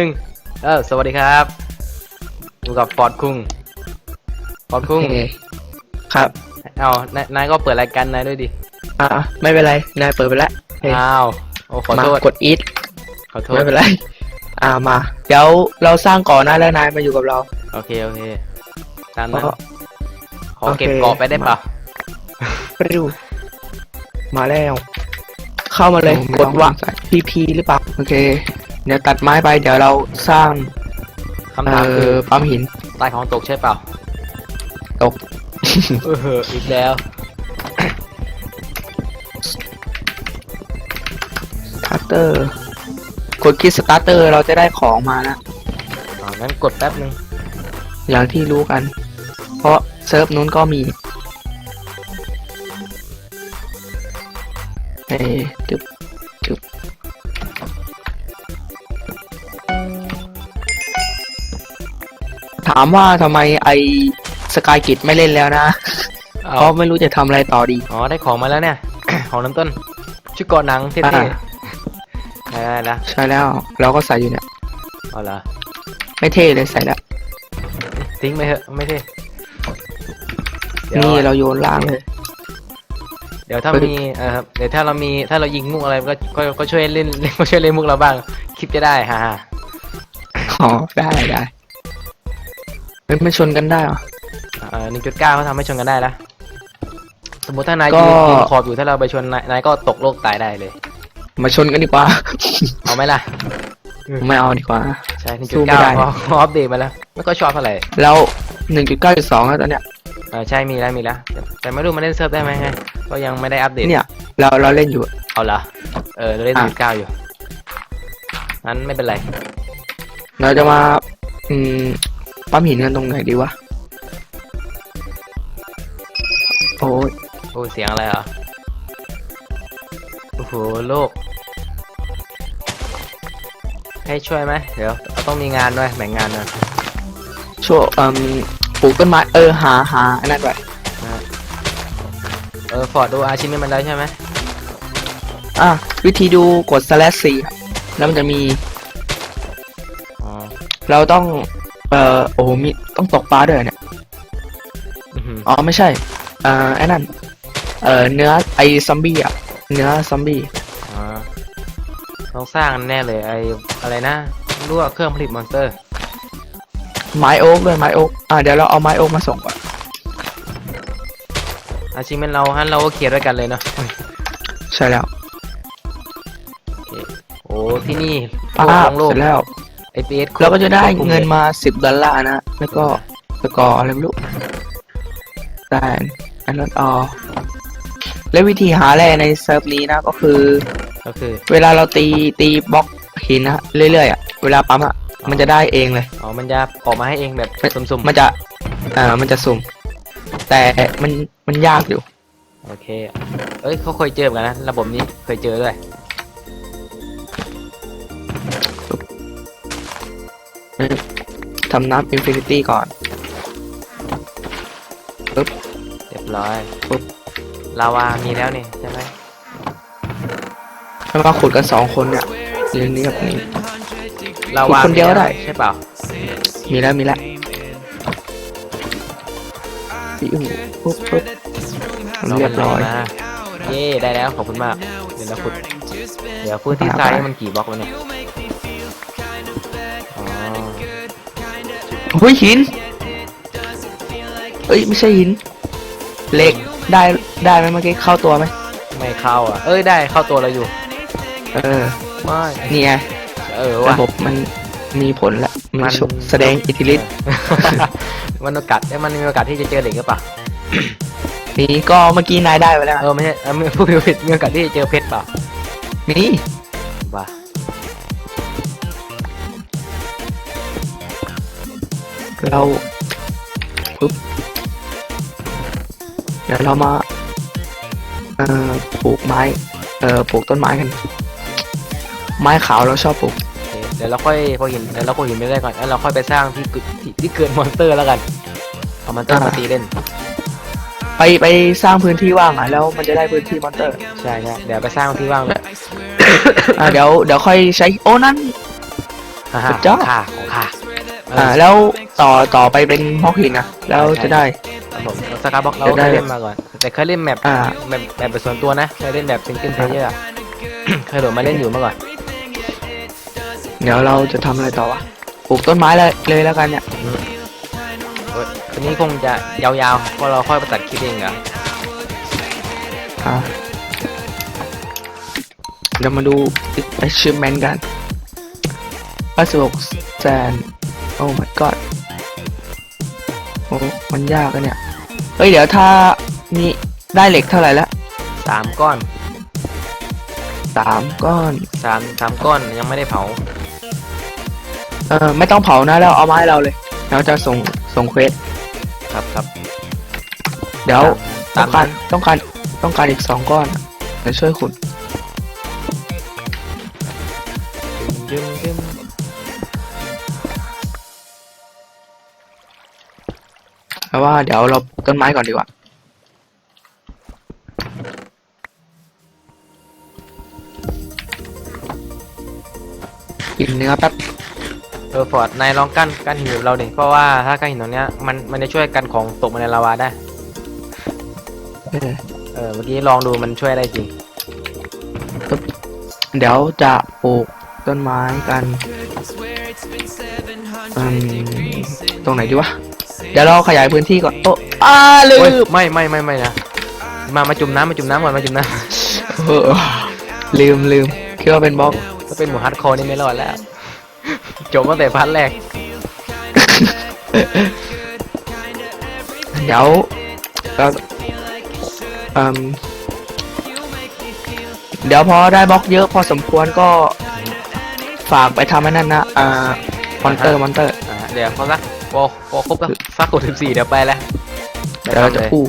หนึ่งเออสวัสดีครับอยู่กับฟอร์ดคุงฟอร์ดคุงโอเคครับเอานายนายก็เปิดรายการนายด้วยดิอ่าไม่เป็นไรนายเปิดไปแล้วเฮ้ยอ้าวโอ้ขอมาโทษกดอีทขอโทษไม่เป็นไร อ่ามา เดี๋ยวเราสร้างก่อนนะแล้วนายมาอยู่กับเรา โอเคโอเคตามนั้นก็ขอเก็บโอเคเกาะไปได้เปล่าไปดูมาแล้ว เข้ามาเลยไม่กต้ดองว่าใส่พีพีหรือเปล่าโอเค เดี๋ยวตัดไม้ไปเดี๋ยวเราสร้างคำถามเอ่คืออปั๊มหิน ใต้ของตกใช่เปล่าตก เอออีกแล้ว สตาร์เตอร์กดคลิกสตาร์เตอร์เราจะได้ของมานะ อ่างั้นกดแป๊บนึงอย่างที่รู้กัน เพราะเซิร์ฟนู้นก็มีเอ้จึบจึบ ถามว่าทำไมไอสกายกิจไม่เล่นแล้วนะ เอาเพราะไม่รู้จะทำอะไรต่อดี อ๋อได้ของมาแล้วเนี่ย ของน้ำต้น ชุดเกาะหนังเท่อ่า ๆได้ได้ละใช่แล้ว เราก็ใส่อยู่เนี่ย เอาละไม่เท่เลยใส่แล้ว ทิ้งไปเถอะไม่เท่เดี๋ยวนี่เราโยนล่างเลย เดี๋ยวถ้าเฮ้ยมีเออครับเดี๋ยวถ้าเรามีถ้าเรายิงมุกอะไรก็ก็ก็ช่วยเล่น ก็ช่วยเล่นมุกเราบ้างคลิปจะได้ฮ่าฮ่าอ๋อ ได้ได้เฮ้ยมันชนกันได้เหรอ เออหนึ่งจุดเก้าเขาทำให้ชนกันได้ละสมมติถ้านายก็ ยืนยืนขอบอยู่ถ้าเราไปชนนายนายก็ตกโลกตายได้เลย มาชนกันดีกว่า เอาไหมล่ะ ไม่เอาดีกว่า ใช่หนึ่งสู้จุดไม่เก้าได้ เขาอัปเดตมาแล้วไม่ก็ชอบเท่าไหร่แล้วหนึ่งจุดเก้าจุดสองแล้วตอนเนี้ย เออใช่มีแล้วมีแล้วแต่แต่ไม่รู้มันเล่นเซิร์ฟได้ไหมไงก็ยังไม่ได้อัปเดตเนี่ย เราเราเล่นอยู่ เอาละเออเราเล่นหอะ นึ่งจุดเก้าอยู่งั้นไม่เป็นไรเราจะมา อืม ปั๊มหินกันตรงไหนดีวะ โอ้ยโอ้เสียงอะไรอะ โอ้โหโลก ให้ช่วยไหม เดี๋ยว ต้องมีงานด้วยแบ่งงานหน่อยช่วงอืมปลูกต้นไม้ เออ หาหาอันนั้นไว้เออ ฟอร์ดดูอาชีพมันแล้วใช่ไหมอะ วิธีดูกด slash สี่แล้วมันจะมีอ๋อเราต้อง เอ่อโอ้โหมีต้องตกปลาด้วยเนี่ยอื้อหืออ๋อไม่ใช่เอ่อไอ้นั่นเอ่อเนื้อไอซอมบี้อะเนื้อซอมบี้อ๋อต้องสร้างแน่เลยไออะไรนะรั่วเครื่องผลิตมอนสเตอร์ ไม้โอ๊กด้วยไม้โอ๊กอะเดี๋ยวเราเอาไม้โอ๊กมาส่งก่อนอาชีพเราฮันเราก็เคลียร์ด้วยกันเลยเนาะใช่แล้วโอ้ที่นี่ป้าโลกบของโลกเสร็จแล้ว ไอพีเอสเราก็จะได้เงินมาสิบดอลลาร์นะ แล้วก็แล้วก็อะไรไม่รู้ได้อันนั้นออและวิธีหาแร่ในเซิร์ฟนี้นะก็คือ ก็คือ เวลาเราตีตีบล็อกหินนะเรื่อยๆอะเวลาปั๊มอะมันจะได้เองเลยอ๋อมันจะออกมาให้เองแบบไม่สุ่มมันจะอ่ามันจะสุ่ม แต่มันมันยากอยู่ๆโอเค เอ้ยเขาเคยเจอเหมือนกันนะ ระบบนี้เคยเจอด้วย ทำน้ำอินฟินิตี้ก่อนเรียบร้อยปุ๊บ ลาวา มีแล้วนี่ใช่ไหมแล้วมาขุดกันสองคนเนี่ยเรื่องนี้กับนี้ลาวาคนเดียวมีแล้ได้ ใช่เปล่า มีแล้วมีแล้วปิ้วปุ๊บปุ๊บเรียบร้อยนะเย่ได้แล้ว ขอบคุณมาก เดี๋ยวเราขุด เดี๋ยวพื้นที่ทรายนี่มันกี่บล็อกแล้วเนี่ย เฮ้ยหินเอ้ยไม่ใช่หินเหล็กได้ได้ไหมเมื่อกี้เข้าตัวไหมไม่เข้าอะ เอ้ยได้เข้าตัวเราอยู่ เออไม่นี่ไงเออระว่ะบบมันมีผลแล้วมันมันโชว์แสดงอิทธิฤทธิ์มันโอกาสเอ้ยมันมีโอกาสที่จะเจอเหล็กหรือเปล่านี่ก็เมื่อกี้นายได้ไปแล้วเออไม่ใช่เออไม่พูดผิดมีโอกาสที่จะเจอเพชรเปล่านี่ เราปุ๊บเดี๋ยวเรามาเอ่อปลูกไม้ เอ่อปลูกต้นไม้กัน ไม้ขาวเราชอบปลูกโอเคเดี๋ยวเราค่อยพอหินเดี๋ยวเราพอหินไม่ได้ก่อนแล้วเราค่อยไปสร้างที่เกิดที่ที่เกิดมอนสเตอร์แล้วกันเอามอนสเตอร์อ่ามมาตีเล่น ไปไปสร้างพื้นที่ว่างอะแล้วมันจะได้พื้นที่มอนเตอร์ใช่ใช่เดี๋ยวไปสร้างที่ว่างเลยอะเดี๋ยวเดี๋ยวค่อยใช้โอ้นั่นฮ่าฮ่าสุดยอด ของข้าของข้าเออ่าอแล้วต่อต่อไปเป็นฮอกหินนะแล้วจะได้ ครับผมสกาบ็อกเราจะเคได้ยเล่นมาก่อน แต่เคยเล่นแมปอ่า แมปแบบเป็นส่วนตัวนะเคยเล่นแบบซิงเกิลเพลเยอร์ เคยโหลดมาเล่นอยู่เมื่อก่อนเดี๋ยวเราจะทำอะไรต่อวะปลูกต้นไม้เลยเลยแล้วกันเนี่ยโอ้ยทีนี้คงจะยาวๆเพราะเราค่อยไปตัดคลิปเองเหรออ่าเดี๋ยวมาดู achievement กัน86แสน โอ้ my god โอ้มันยากอะเนี่ย เฮ้ย เดี๋ยวถ้ามีได้เหล็กเท่าไหร่แล้วสามก้อนสามก้อน สามสามก้อนยังไม่ได้เผา เออไม่ต้องเผานะแล้วเอามาให้เราเลย เราจะส่งส่งเควส ครับครับ เดี๋ยวตาต้อมงการต้องการต้องการอีกสองก้อนเดี๋ยวช่วยขุด แต่ว่าเดี๋ยวเราปลูกต้นไม้ก่อนดีกว่า กินเนื้อแป๊บ เออฟอร์ดนายลองกั้นกั้นหินแบบเราดิเพราะว่าถ้ากั้นหินตรงเนี้ยมันมันจะช่วยกันของตกมาในลาวาได้ เออเออเมื่อกี้ลองดูมันช่วยได้จริง เดี๋ยวจะปลูกต้นไม้กัน อืม ตรงไหนดีวะ เดี๋ยวเราขยายพื้นที่ก่อนโอ้อาลืโอ้ยมไม่ไม่ไม่ไม่นะมามาจุ่มน้ำมาจุ่มน้ำก่อนมาจุ่มน้เออลืมลืมคิดว่าเป็นบล็อกำ ถ้าเป็นหมูฮัดคอร์นี่ไม่รอดแล้ว จบตั้งแต่พันแรกเดี๋ยวเราเอ่มเดี๋ยวพอได้บล็อกเยอะพอสมควรก็ ฝากไปทำให้นั่นนะ อ่ามอนเตอร์มอนเตอร์ อ่าเดี๋ยวเขาสัก พอพอครบแล้วสักกดสิบสี่เดี๋ยวไปแล้วเดี๋ยวเราจะไปทำลยกู้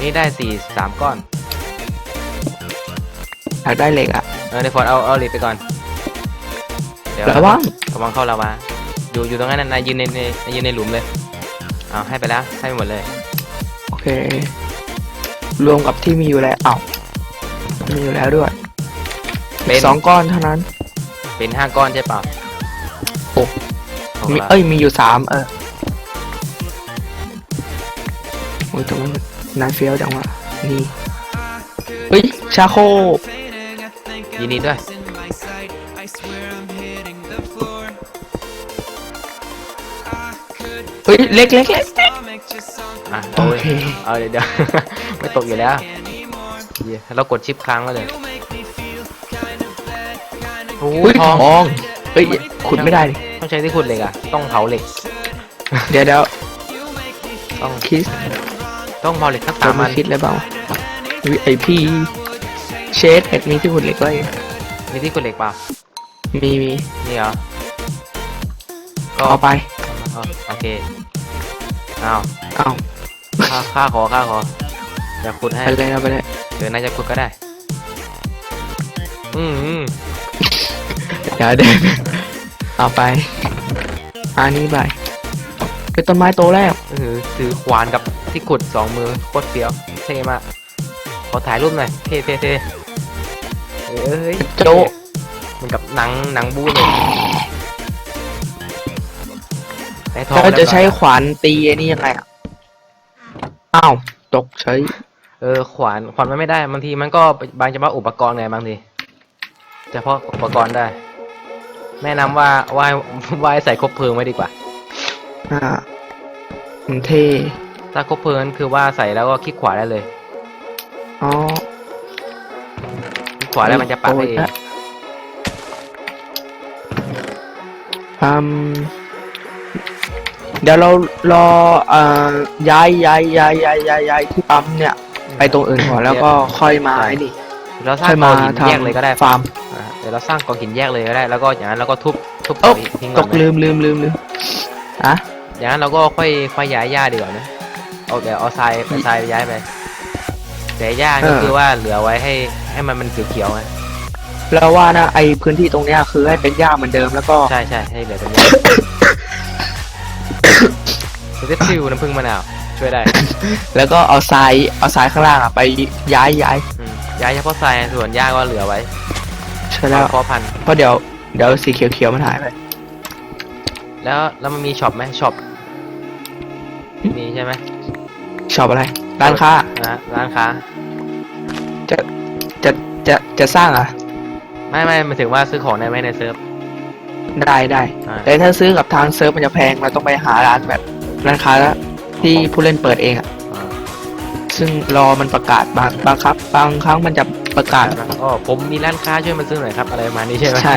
นี่ได้สี่สามก้อนอยากได้เหล็กอะเออในฟอร์ดเอาเอาเหล็กไปก่อนเดี๋ยวระวังระวังเข้าลาวาอยู่อยู่ตรงนั้นนะนายยืนในในนายยืนในหลุมเลยเอาให้ไปแล้วให้ไปหมดเลยโอเค รวมกับที่มีอยู่แล้วอ้าวมีอยู่แล้วด้วยเป็นสองก้อนเท่านั้น เป็นห้าก้อนใช่เปล่าโอ้ หกมีละเอ้ยมีอยู่สามเออโอ้ยแต่ว่านายเฟี้ยวจังวะนี่เฮ้ยชาโคยินดีด้วยเฮ้ยเล็กเล็กเล็ก อะโอเอาเลยเค เอาเดี๋ยวเดี๋ยว ไม่ตกอยู่แล้วเหี้ยเรากดชิปค้างไว้เลยโอ้อุ้ยยททององ เฮ้ยขุดไม่ได้ดิต้อง ใช้ที่ขุดเหล็กอะต้องเผาเหล็ก เดี๋ยวเดี๋ยวต้องคิดต้องเผาเหล็กสักตาสามมมาอันคิดเลยเปล่าวิไอพีเชดเอ็ดมีที่ขุดเหล็กไว้มีที่ขุดเหล็กเปล่ามีมีนี่เหรอก็เอาไปเอาโอเคอ้าวเอาค่าค่าขอค่าขออยากขุดให้ไปเลยเอาไปเลยเดี๋ยวนายจะขุดก็ได้ อืมอืมเดี๋ยวเดิน เอาไปอันนี้ไปเป็นต้นไม้โตแล้วถือถือขวานกับที่ขุดสองมือโคตรเฟี้ยวเท่มากขอถ่ายรูปหน่อยเท่เท่เท่เอ้ยโจเหมันกับหนังหนังบูเลยได้ทองแล้วจะใช้แล้วขวานตีไอ้นี่ยังไงอะอ้าวตกใช้ เออขวานขวานมันไม่ได้บางทีมันก็บางเฉพาะอุปกรณ์ไงบางทีเฉพาะอุปกรณ์ได้ แนะนำว่าว่าให้ว่าให้ใส่ครบเพลิงไว้ดีกว่า อ่ามันเท่ถ้าครบเพลิงนั้นคือว่าใส่แล้วก็คลิกขวาได้เลยอ๋อ คลิกขวาแล้วมันจะปักให้เองอืมเดี๋ยวเรารอเอ่อย้ายย้ายย้ายย้ายย้ายย้ายที่ปั๊มเนี่ย ไปตรงอื่นก่อนแล้วก็ค่อยมาไอ้นี่เราสร้าค่งอยกมาองหินทำแยกเลยก็ได้ฟาร์มอ่าเดี๋ ยวเราสร้างกองหินแยกเลยก็ได้ แล้วก็อย่างนั้นเราก็ทุบทุบเอ้าทิ้งตก่อนกไหมลืมลืมลืมลืมอะอย่างนั้นเราก็ค่อยค่อยย้ายหญ้าดีกว่านะเอาเดี๋ยวเอาทรายเอาทรายย้ายไปแต่หญ้าก็คือว่าเหลือไว้ให้ให้มันมันเขียวๆไงแล้วว่านะไอพื้นที่ตรงเนี้ยคือให้เป็นหญ้าเหมือนเดิมแล้วก็ ใช่ใช่ให้เหลือเป็นหญ้าสเต็ปซิลน้ำผึ้งมะนาวช่วยได้ แล้วก็เอาทรายเอาทรายข้างล่างอะไปย้ายย้ายอืมย้ายเฉพาะทรายส่วนหญ้าก็เหลือไว้ใช่แล้วเพาะพันธุ์เพราะเดี๋ยวเดี๋ยวสีเขียวๆมันหายไป แล้วแล้วมันมีช็อปไหมช็อป มีใช่ไหมชอบอะไร ร้านค้า นะร้านค้า จะจะจะจะสร้างอะ ไม่ไม่หมายถึงว่าซื้อของได้ไหมในเซิร์ฟ ได้ได้ อ่า แต่ถ้าซื้อกับทางเซิร์ฟมันจะแพง เราต้องไปหาร้านแบบร้านค้าที่ผู้เล่นเปิดเองอะ อ่าซึ่งรอมันประกาศบางบางครับ บางครั้งมันจะ ประกาศอ๋อผมมีร้านค้าช่วยมาซื้อหน่อยครับอะไรประมาณนี้ใช่ไหมใช่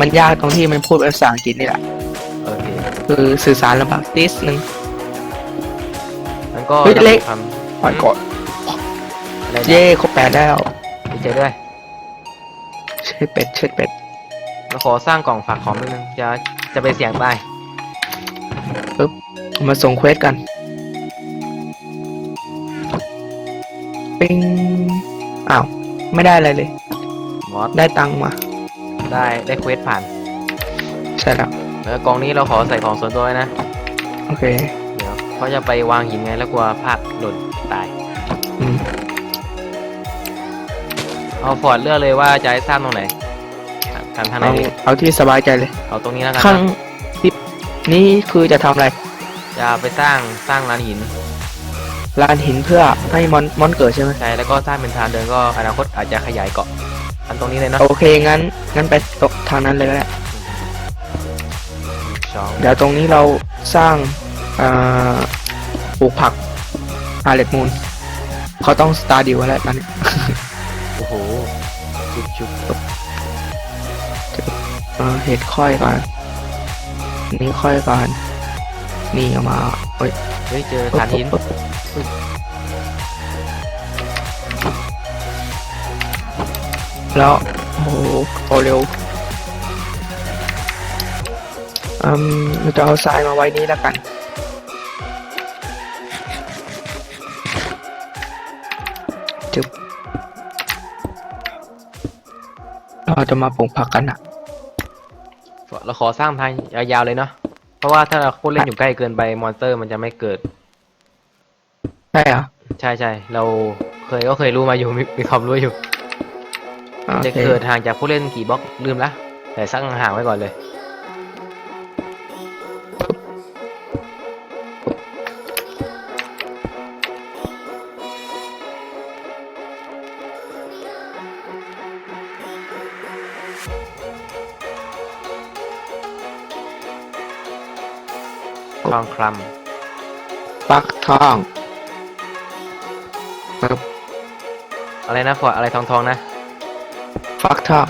มันยากตรงที่มันพูดเป็นภาษาอังกฤษนี่แหละโอเคคือสื่อสารลำบากนิดนึงมันก็เฮ้ยเล็กทปล่อยก่อนำอะไรนะเย่ครบแปดแล้วดีใจด้วยเชิดเป็ดเชิดเป็ดเราขอสร้างกล่องฝากของนิดนึงจะจะไปเสี่ยงตายมาส่งเควสกันปิงอ้าว ไม่ได้อะไรเลย มอสได้ตังค์มา ได้ได้เควสผ่านใช่แล้ว แล้วกล่องนี้เราขอใส่ของส่วนตัวไว้นะ โอเค เดี๋ยวเขาจะไปวางหินไงแล้วกลัวพลาดหล่นตาย อืม เอาฟอร์ดเลือกเลยว่าจะให้สร้างตรงไหนทางทางไหนเอาดีเอาที่สบายใจเลย เอาตรงนี้แล้วกันข้างนะที่นี่คือจะทำอะไร จะไปสร้างสร้างร้านหิน ลานหินเพื่อให้มอนมอนเกิดใช่ไหมใช่แล้วก็สร้างเป็นทางเดินก็อนาคตอาจจะขยายเกาะอันตรงนี้เลยเนาะโอเคงั้นงั้นไปตกทางนั้นเลยก็ได้สองเดี๋ยวตรงนี้เราสร้างอ่าปลูกผักอาเลตมูนเขาต้องสตาร์ดิวแล้วตอนนี้ โอ้โหชุบชุบเออเห็ดค่อยก่อนนี่ค่อยก่อนนี่เอามาเอ้ยเฮ้ยเจอฐานหินปึ๊บปึ๊บ แล้วโอ้โหโตเร็วอืมเราจะเอาทรายมาไว้นี้แล้วกัน จึบเราจะมาปลูกผักกันอะ เราขอสร้างทางยาวๆเลยเนาะ เพราะว่าถ้าเราพูดเล่นอยู่ใกล้เกินไปมอนสเตอร์มันจะไม่เกิด ช่เหรอใช่ใช่เราเคยก็เคยรู้มาอยู่มีมีความรู้อยู่โอจะเคเกิดห่างจากผู้เล่นกี่บล็อกลืมละแต่สร้างห่างไว้ก่อนเลยทองคฟักทอง ปึ๊บำอะไรนะฟอร์ดอะไรทองทองๆนะ ฟักทอง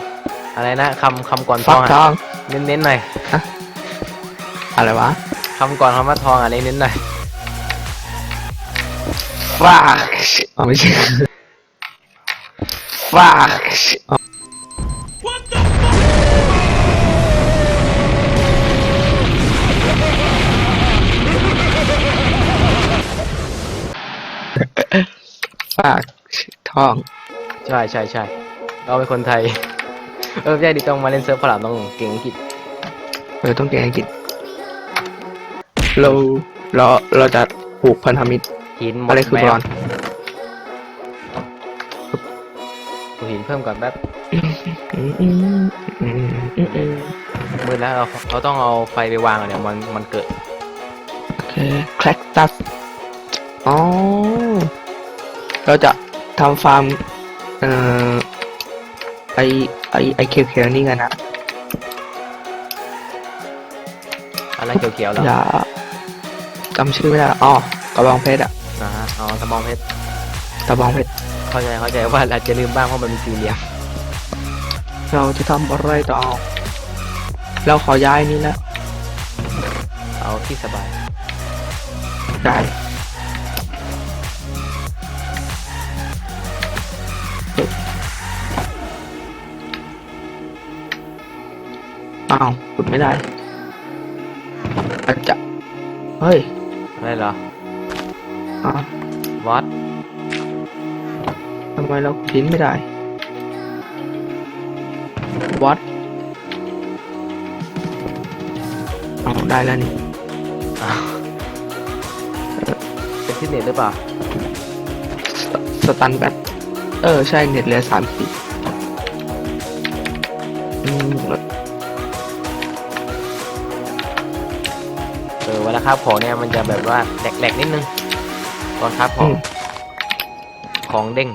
อะไรนะคำคำก่อนทฟัอกงทอะองเน้นๆหน่อยอะไรวะ คำก่อนคำว่าทองอะเน้นๆหน่อยฟักอ๋อไม่ใช่ ฟักอ๋อ ฟักทอง ใช่ใช่ใช่เราเป็นคนไทย เออไม่ใช่ดิต้องมาเล่นเซิร์ฟฝรั่งต้องเก่งอังกฤษเออต้องเก่งอังกฤษเราเราเราจะปลูกพันธมิตรหินหมดอะไรคือแมบวอลดูหินเพิ่มก่อนแป๊บอืมอืมอืมอืมอืมมืดแล้วเราเราต้องเอาไฟไปวางอะเดี๋ยวมันมันเกิดโอเคแคลกตัสอ๋อ เราจะทำฟาร์มเอ่อไอไอไอเขียวๆนี่กันนะอะไรเขียวๆเหรออย่าจำชื่อไม่ได้อ๋อกระบองเพชรอะนะฮะอ๋อสมองเพชรกระบองเพชรเข้าใจเข้าใจว่าอาจจะลืมบ้างเพราะมันเป็นสี่เหลี่ยมเราจะทำอะไรต่อ เราขอย้ายนี่แล้วเอาที่สบายได้ อ้าวขุดไม่ได้อาจจะเฮ้ยอะไรเหรออ้าววอตทำไมเราพิมพ์ไม่ได้ วัดอ๋อได้แล้วนี่อ้าวเป็นที่เน็ตหรือเปล่าสสตันแบตเออ ใช่เน็ตเหลือสามสิบอืม คราบของเนี่ยมันจะแบบว่าแหลกๆนิดนึงตอนคราบของอืมของเด้ง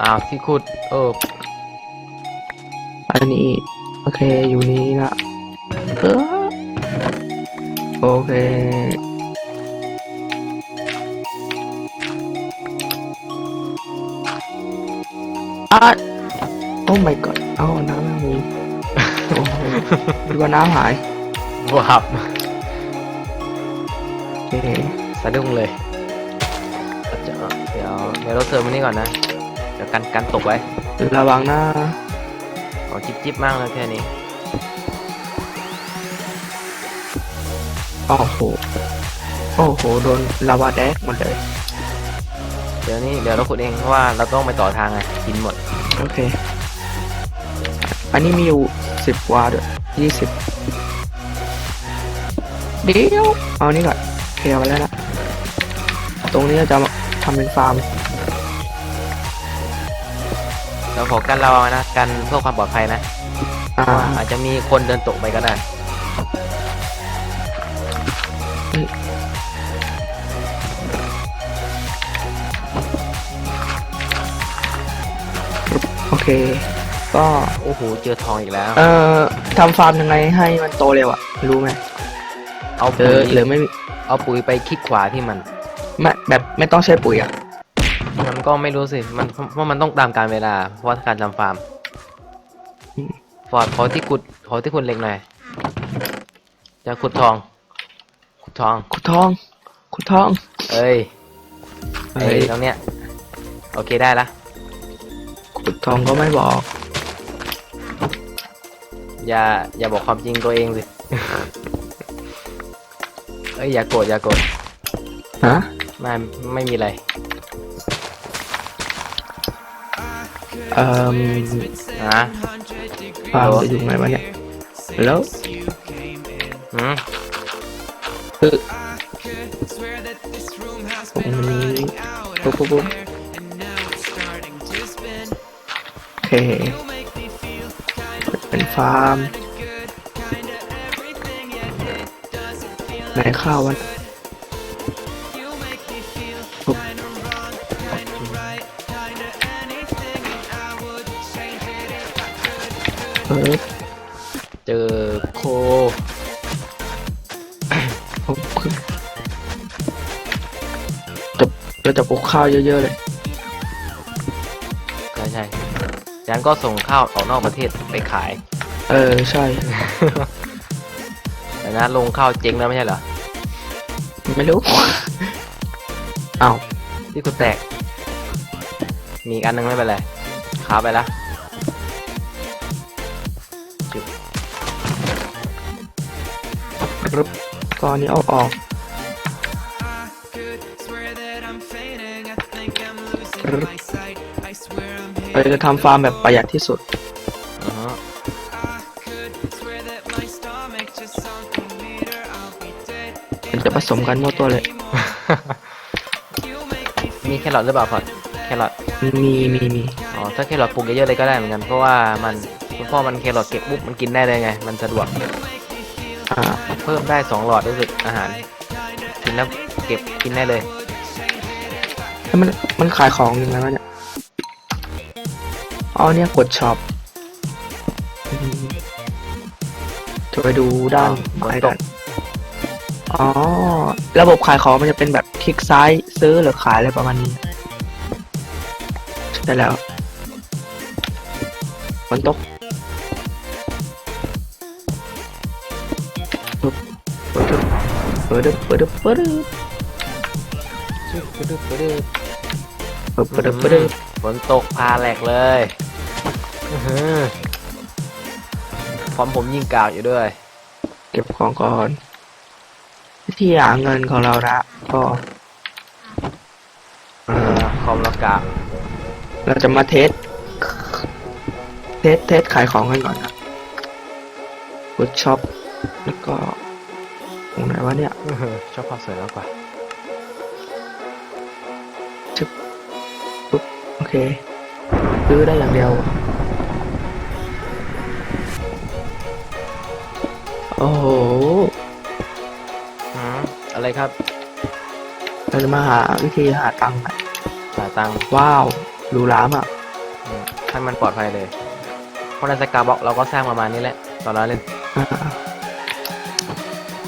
อ้าวที่ขุดเอออันนี้ โอเคอยู่นี้นะเออโอเคอะโอ้ my god เอ้าน้ำไม่มีโอ้โหดูว่าน้ำหายวับโอเค สะดุ้งเลยเดี๋ยวเดี๋ยวเดี๋ยวเราเติมมันนี่ก่อนนะ เดี๋ยวกันกันตกไว้ ระวังนะขอจิบจิบมากเลยแค่นี้โอ้โห โอ้โห โดนลาวาแดกหมดเลย เดี๋ยวนี้เดี๋ยวเราขุดเองเพราะว่าเราต้องไปต่อทางไงกินหมด โอเค อันนี้มีอยู่สิบกว่าด้วยยี่สิบเดี๋ยว เอานี่ก่อน เคลียร์ไว้แล้วนะตรงนี้จะมาทำเป็นฟาร์มเราขอกันเรานะกันเพื่อความปลอดภัยนะอ่าอาจจะมีคนเดินตกไปก็ได้โอเค ก็โอ้โหเจอทองอีกแล้ว เอ่อทำฟาร์มยังไงให้มันโตเร็วอะรู้ไหมเอาหรืปุ๋อยหรือไม่มี เอาปุ๋ยไปคลิกขวาที่มันไม่แบบไม่ต้องใช้ปุ๋ยอะมันก็ไม่รู้สิ มันเพราะมันต้องตามการเวลา เพราะว่าการทำฟาร์ม ฟอร์ดขอที่ขุดขอที่ขุดเหล็กหน่อยจะขุดทอง ขุดทอง ขุดทอง ขุดทอง เอ้ยเฮ้เอ้ยยตรงเนี้ย โอเคได้ละ ขุดทองก็ไม่บอก อย่า อย่าบอกความจริงตัวเองสิเอ้ยอย่าโกรธอย่าโกรธฮะไม่ไม่มีอะไร เอ่อนะฟาร์มจะอยู่ไหนวะเนี่ยแล้วหืมคือตรงนี้ปุ๊บปุ๊บปุ๊บโอเค เป็นฟาร์ม ไหนข้าววันปุ๊บเออเจอโคผมคือจะเราจะปลูกข้าวเยอะๆเลย ใช่ใช่จากนั้นก็ส่งข้าวออกนอกประเทศไปขาย เออ ใช่ แต่นะลงข้าวเจ๊งแล้วไม่ใช่เหรอไม่รู้อ้าวที่คุณแตก มีอีกอันนึงไม่เป็นไรขาไปละจุบรึบก้อนนี้เอาออกรึบเราจะทำฟาร์มแบบประหยัดที่สุด จะผสมกันหมดตัวเลย มีแครอทหรือเปล่าพอดแครอทมีมีมีอ๋อถ้าแครอทปลูกเยอะๆเลยก็ได้เหมือนกันเพราะว่ามันคุณพ่อมันแครอทเก็บปุ๊บมันกินได้เลยไง มันสะดวกอ่าเพิ่มได้สองหลอดรู้สึกอาหารกินแล้วเก็บกินได้เลยแล้วมันมันขายของยังไงวะเนี่ยอ๋อเนี่ยกดช็อปอืมจะไปดูด้านอ๋อขายกดตกักน อ๋อ ระบบขายของมันจะเป็นแบบคลิกซ้ายซื้อหรือขายอะไรประมาณนี้ใช่แล้วฝนตกปึ๊บเปิดดึบเปิดดึบเปิดดึบเปิดดึบชึบกระดึบกระดึบเปิดเปิดดึบเปิดดึบฝนตกพาแหลกเลยอื้อหือพร้อมผมยิงกาวอยู่ด้วย เก็บของก่อน วิธีหาเงินของเรานะก็อ่าคอมแล้วกาวเราจะมาเทส เทส เทสขายของกันก่อนนะกดช็อป แล้วก็ตรงไหนวะเนี่ยอื้อหือชอบภาพสวยมากกว่าโอเค ซื้อได้อย่างเดียว โอ้โหอืม ครับเราจะมาหาวิธีหาตังค์อะหาตังค์ว้าวหรูหรามอะอืมให้มันปลอดภัยเลยเพราะในสกาบ็อกเราก็สร้างประมาณนี้แหละตอนเราเล่นอ่า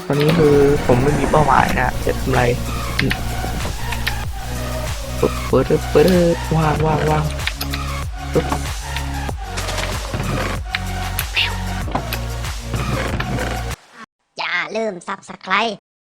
ตอนนี้คือผมไม่มีเป้าหมายนะจะทำอะไรเปิดเปิดเปิดว่างว่างว่างปึ๊บอย่าลืม subscribe